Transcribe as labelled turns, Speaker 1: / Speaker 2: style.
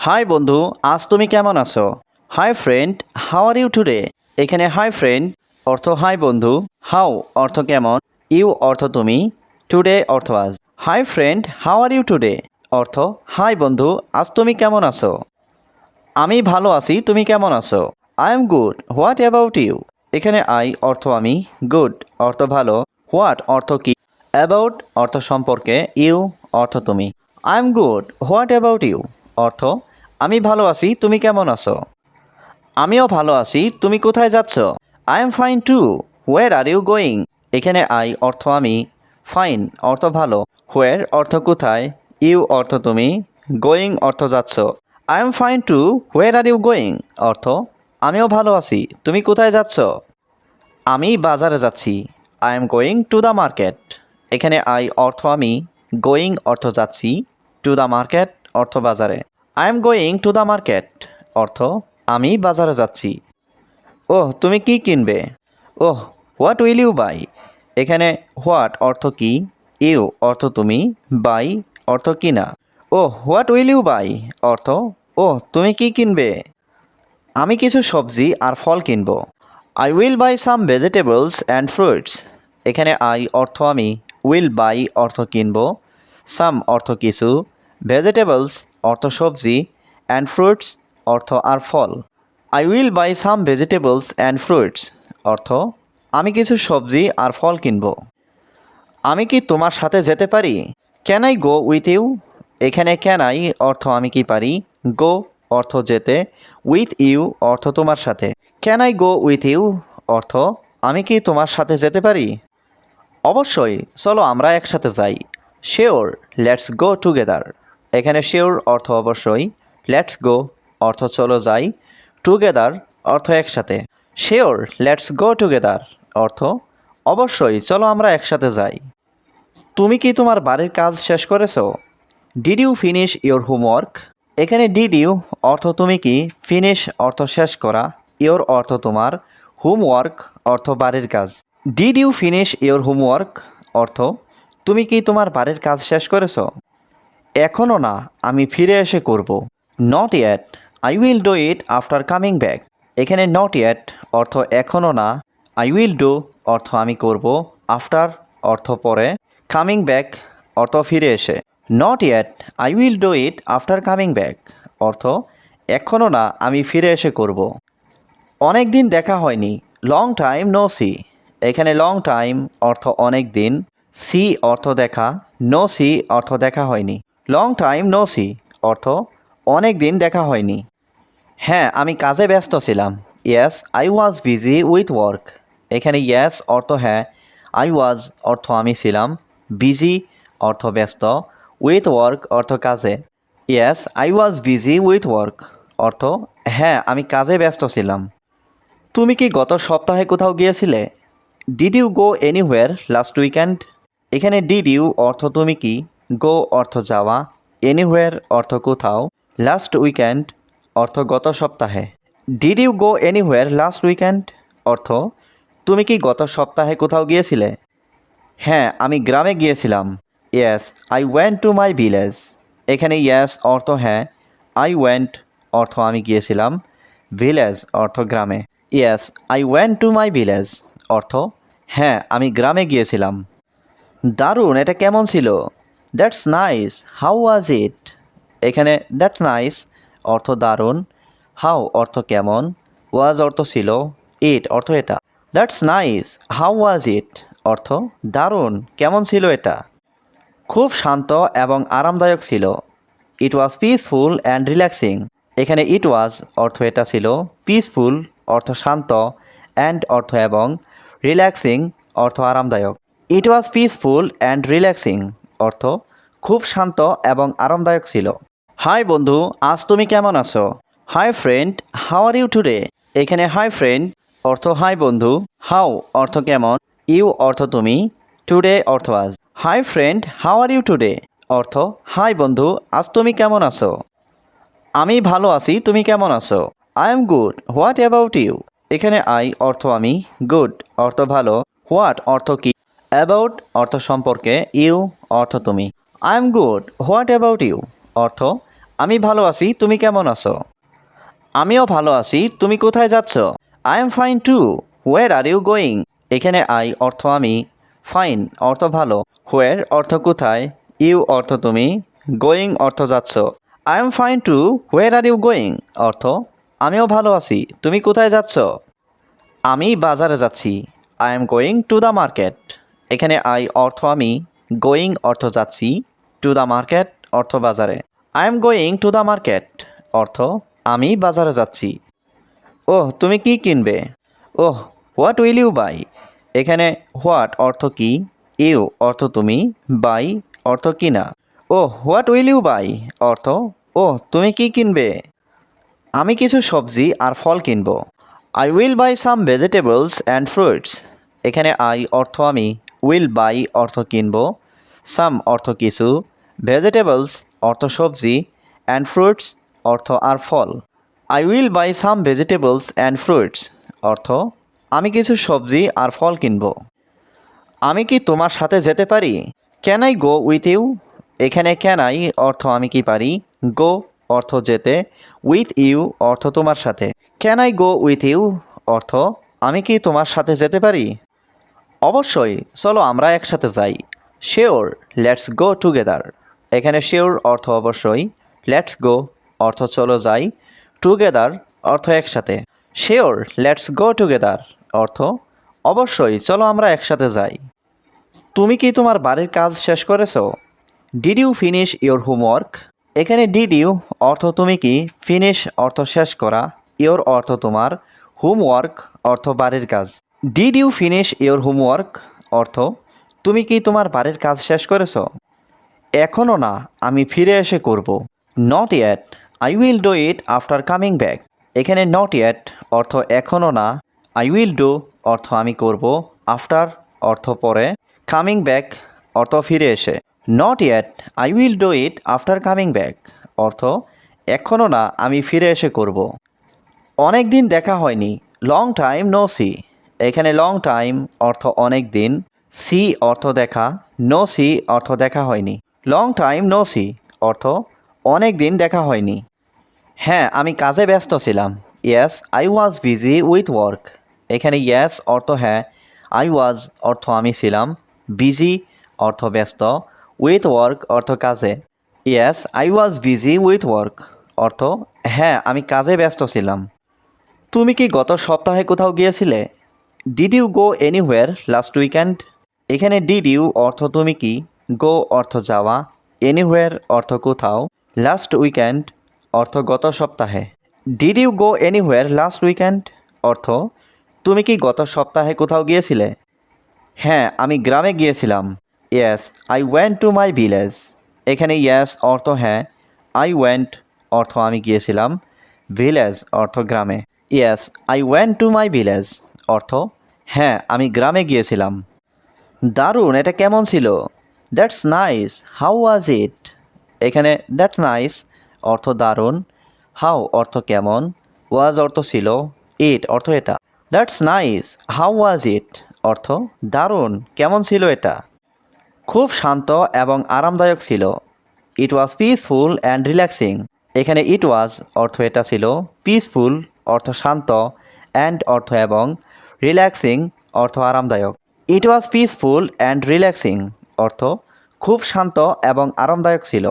Speaker 1: High বন্ধু, আজ তুমি কেমন আছো? Hi friend how are you today এখানে হাই ফ্রেন্ড অর্থ হাই বন্ধু হাউ অর্থ কেমন? ইউ অর্থ তুমি টুডে অর্থ আজ। Hi friend how are you today অর্থ হাই বন্ধু, আজ তুমি কেমন আছো? আমি ভালো আছি, তুমি কেমন আছো? I am good what about you এখানে আই অর্থ আমি গুড অর্থ ভালো হোয়াট অর্থ কি? অ্যাবাউট অর্থ সম্পর্কে ইউ অর্থ তুমি। I am good what about you অর্থ আমি ভালো আছি, তুমি কেমন আছো? আমিও ভালো আছি, তুমি কোথায় যাচ্ছ? I am fine too where are you going এখানে আই অর্থ আমি। ফাইন অর্থ ভালো। হোয়ার অর্থ কোথায়? ইউ অর্থ তুমি। গোয়িং অর্থ যাচ্ছ। I am fine too where are you going অর্থ, আমিও ভালো আছি, তুমি কোথায় যাচ্ছ? আমি বাজারে যাচ্ছি। I am going to the market এখানে আই অর্থ আমি। গোয়িং অর্থ যাচ্ছি। টু দ্য মার্কেট অর্থ বাজারে। I am going to the market অর্থ, আমি বাজারে যাচ্ছি। ওহ, তুমি কি কিনবে? Oh what will you buy এখানে হোয়াট অর্থ কি? ইউ অর্থ তুমি। বাই অর্থ কিনা। ও হোয়াট উইল ইউ বাই অর্থ ও তুমি কি কিনবে? আমি কিছু সবজি আর ফল কিনব। I will buy some vegetables and fruits এখানে আই অর্থ আমি। উইল বাই অর্থ কিনব। সাম অর্থ কিছু। ভেজিটেবলস অর্থ সবজি অ্যান্ড ফ্রুটস অর্থ আর ফল। I will buy some vegetables and fruits অর্থ, আমি কিছু সবজি আর ফল কিনব। আমি কি তোমার সাথে যেতে পারি? Can I go with you এখানে ক্যান আই অর্থ আমি কি পারি? গো অর্থ যেতে। উইথ ইউ অর্থ তোমার সাথে। Can I go with you অর্থ, আমি কি তোমার সাথে যেতে পারি? অবশ্যই, চলো আমরা একসাথে যাই। শিওর লেটস গো টুগেদার এখানে শিওর অর্থ অবশ্যই, লেটস গো অর্থ চলো যাই, টুগেদার অর্থ একসাথে। শিওর, লেটস গো টুগেদার অর্থ অবশ্যই, চলো আমরা একসাথে যাই। তুমি কি তোমার বাড়ির কাজ শেষ করেছ? Did you finish your homework এখানে ডিড ইউ অর্থ তুমি কি? ফিনিশ অর্থ শেষ করা ইওর অর্থ তোমার হোমওয়ার্ক অর্থ বাড়ির কাজ। Did you finish your homework অর্থ, তুমি কি তোমার বাড়ির কাজ শেষ করেছ? এখনও না, আমি ফিরে এসে করব। Not yet I will do it after coming back এখানে নট ইয়েট অর্থ এখনও না আই উইল ডু অর্থ আমি করব আফটার অর্থ পরে। কামিং ব্যাক অর্থ ফিরে এসে। Not yet I will do it after coming back অর্থ এখনও না, আমি ফিরে এসে করব। অনেক দিন দেখা হয়নি লং টাইম নো সি এখানে লং টাইম অর্থ অনেক দিন। সি অর্থ দেখা। নো সি অর্থ দেখা হয়নি। লং টাইম নো সি অর্থ অনেক দিন দেখা হয়নি। হ্যাঁ আমি কাজে ব্যস্ত ছিলাম। Yes I was busy with work এখানে ইয়েস অর্থ হ্যাঁ। আই ওয়াজ অর্থ আমি ছিলাম। বিজি অর্থ ব্যস্ত। উইথ ওয়ার্ক অর্থ কাজে। Yes I was busy with work অর্থ হ্যাঁ আমি কাজে ব্যস্ত ছিলাম। তুমি কি গত সপ্তাহে কোথাও গিয়েছিলে? Did you go anywhere last weekend এখানে ডিড ইউ অর্থ তুমি কি? গো অর্থ যাওয়া এনিহোয়ার অর্থ কোথাও লাস্ট উইকেন্ড অর্থ গত সপ্তাহে। Did you go anywhere last weekend অর্থ, তুমি কি গত সপ্তাহে কোথাও গিয়েছিলে? হ্যাঁ আমি গ্রামে গিয়েছিলাম। Yes I went to my village এখানে ইয়েস অর্থ হ্যাঁ। আই ওয়েন্ট অর্থ আমি গিয়েছিলাম। ভিলেজ অর্থ গ্রামে। Yes I went to my village অর্থ হ্যাঁ আমি গ্রামে গিয়েছিলাম। দারুণ, এটা কেমন ছিল? That's nice how was it এখানে দ্যাটস নাইস অর্থ দারুণ। হাউ অর্থ কেমন? ওয়াজ অর্থ ছিল? ইট অর্থ এটা। That's nice how was it অর্থ দারুণ। কেমন ছিল এটা? খুব শান্ত এবং আরামদায়ক ছিল। It was peaceful and relaxing এখানে ইট ওয়াজ অর্থ এটা ছিল। পিসফুল অর্থ শান্ত। অ্যান্ড অর্থ এবং রিল্যাক্সিং অর্থ আরামদায়ক। It was peaceful and relaxing অর্থ খুব শান্ত এবং আরামদায়ক ছিল। হাই বন্ধু, আজ তুমি কেমন আছো? Hi friend, how are you today? এখানে হাই ফ্রেন্ড, অর্থ হাই বন্ধু, হাউ অর্থ কেমন, ইউ অর্থ তুমি, টুডে অর্থ আজ। Hi friend, how are you today? অর্থ হাই বন্ধু, আজ তুমি কেমন আছো? আমি ভালো আছি, তুমি কেমন আছো? I am good, what about you? এখানে আই অর্থ আমি, গুড, অর্থ ভালো, হোয়াট অর্থ কি? অ্যাবাউট অর্থ সম্পর্কে ইউ অর্থ তুমি। I am good what about you অর্থ, আমি ভালো আছি, তুমি কেমন আছো? আমিও ভালো আছি, তুমি কোথায় যাচ্ছ? I am fine to where are you going এখানে আই অর্থ আমি। ফাইন অর্থ ভালো। হোয়ার অর্থ কোথায়? ইউ অর্থ তুমি। গোয়িং অর্থ যাচ্ছ। I am fine to where are you going অর্থ, আমিও ভালো আছি, তুমি কোথায় যাচ্ছ? আমি বাজারে যাচ্ছি। I am going to the market এখানে আই অর্থ আমি। গোয়িং অর্থ যাচ্ছি টু দ্য মার্কেট অর্থ বাজারে। I am going to the market অর্থ আমি বাজারে যাচ্ছি। ওহ, তুমি কি কিনবে? Oh what will you buy এখানে হোয়াট অর্থ কি? ইউ অর্থ তুমি বাই অর্থ কিনা। ও হোয়াট উইল ইউ বাই অর্থ? ও তুমি কি কিনবে? আমি কিছু সবজি আর ফল কিনব। I will buy some vegetables and fruits এখানে আই অর্থ আমি উইল বাই অর্থ কিনব সাম অর্থ কিছু ভেজিটেবলস অর্থ সবজি অ্যান্ড ফ্রুটস অর্থ আর ফল। I will buy some vegetables and fruits অর্থ, আমি কিছু সবজি আর ফল কিনব। আমি কি তোমার সাথে যেতে পারি? Can I go with you এখানে ক্যান আই অর্থ আমি কি পারি? গো অর্থ যেতে উইথ ইউ অর্থ তোমার সাথে। Can I go with you অর্থ, আমি কি তোমার সাথে যেতে পারি? অবশ্যই, চলো আমরা একসাথে যাই। Sure, let's go together. এখানে শিওর অর্থ অবশ্যই, লেটস গো অর্থ চলো যাই, টুগেদার অর্থ একসাথে। শিওর, লেটস গো টুগেদার অর্থ অবশ্যই, চলো আমরা একসাথে যাই। তুমি কি তোমার বাড়ির কাজ শেষ করেছ? Did you finish your homework এখানে ডিড ইউ অর্থ তুমি কি? ফিনিশ অর্থ শেষ করা ইওর অর্থ তোমার হোমওয়ার্ক অর্থ বাড়ির কাজ। Did you finish your homework অর্থ, তুমি কি তোমার বাড়ির কাজ শেষ করেছ? এখনও না, আমি ফিরে এসে করব। Not yet I will do it after coming back এখানে নট ইয়েট অর্থ এখনও না আই উইল ডু অর্থ আমি করব আফটার অর্থ পরে কামিং ব্যাক অর্থ ফিরে এসে। Not yet I will do it after coming back অর্থ এখনও না, আমি ফিরে এসে করব। অনেক দিন দেখা হয়নি লং টাইম নো সি এখানে লং টাইম অর্থ অনেক দিন সি অর্থ দেখা নো সি অর্থ দেখা হয়নি। লং টাইম নো সি অর্থ অনেক দিন দেখা হয়নি। হ্যাঁ আমি কাজে ব্যস্ত ছিলাম। Yes I was busy with work এখানে ইয়েস অর্থ হ্যাঁ আই ওয়াজ অর্থ আমি ছিলাম। বিজি অর্থ ব্যস্ত। উইথ ওয়ার্ক অর্থ কাজে। Yes I was busy with work অর্থ হ্যাঁ আমি কাজে ব্যস্ত ছিলাম। তুমি কি গত সপ্তাহে কোথাও গিয়েছিলে? Did you go anywhere last weekend এখানে ডিড ইউ অর্থ তুমি কি? গো অর্থ যাওয়া। এনিহোয়ার অর্থ কোথাও। লাস্ট উইকেন্ড অর্থ গত সপ্তাহে। Did you go anywhere last weekend অর্থ, তুমি কি গত সপ্তাহে কোথাও গিয়েছিলে? হ্যাঁ আমি গ্রামে গিয়েছিলাম। Yes I went to my village এখানে ইয়েস অর্থ হ্যাঁ। আই ওয়েন্ট অর্থ আমি গিয়েছিলাম। ভিলেজ অর্থ গ্রামে। Yes I went to my village অর্থ? হ্যাঁ আমি গ্রামে গিয়েছিলাম। দারুণ, এটা কেমন ছিল? That's nice how was it এখানে দ্যাটস নাইস অর্থ দারুণ। হাউ অর্থ কেমন? ওয়াজ অর্থ ছিল? ইট অর্থ এটা। That's nice how was it অর্থ দারুণ। কেমন ছিল এটা? খুব শান্ত এবং আরামদায়ক ছিল। It was peaceful and relaxing এখানে ইট ওয়াজ অর্থ এটা ছিল। পিসফুল অর্থ শান্ত অ্যান্ড অর্থ এবং রিল্যাক্সিং অর্থ আরামদায়ক। It was peaceful and relaxing অর্থ খুব শান্ত এবং আরামদায়ক ছিল।